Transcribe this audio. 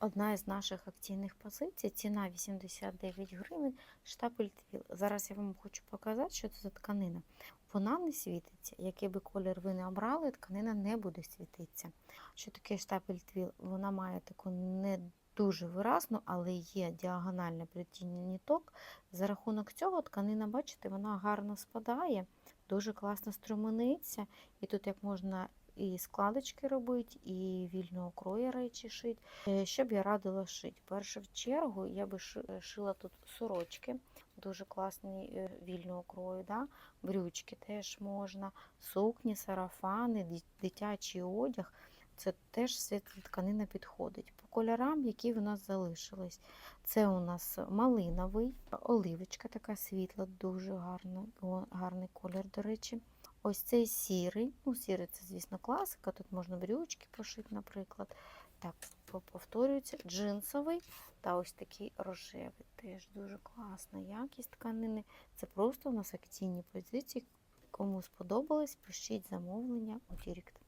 одна із наших акційних позицій. Ціна 89 гривень, штапель твіл. Зараз я вам хочу показати, що це за тканина. Вона не світиться. Який би колір ви не обрали, тканина не буде світитися. Що таке штапель твіл? Вона має таку не дуже виразну, але є діагональне плетіння ніток. За рахунок цього тканина, бачите, вона гарно спадає, дуже класно струмениться. І тут як можна і складочки робити, і вільного крою речі шити. Е, Що б я радила шити? Перше в чергу я би шила тут сорочки, дуже класні е, вільного крою, да? брючки теж можна, сукні, сарафани, дитячий одяг. Це теж світла тканина підходить. По кольорам, які в нас залишились. Це у нас малиновий, оливочка така світла, дуже гарна, гарний колір, до речі. Ось цей сірий. Ну, сірий це, звісно, класика. Тут можна брючки пошити, наприклад. Так, повторюється. Джинсовий та ось такий рожевий. Теж дуже класна якість тканини. Це просто у нас акційні позиції. Кому сподобалось, пишіть замовлення у Дірект.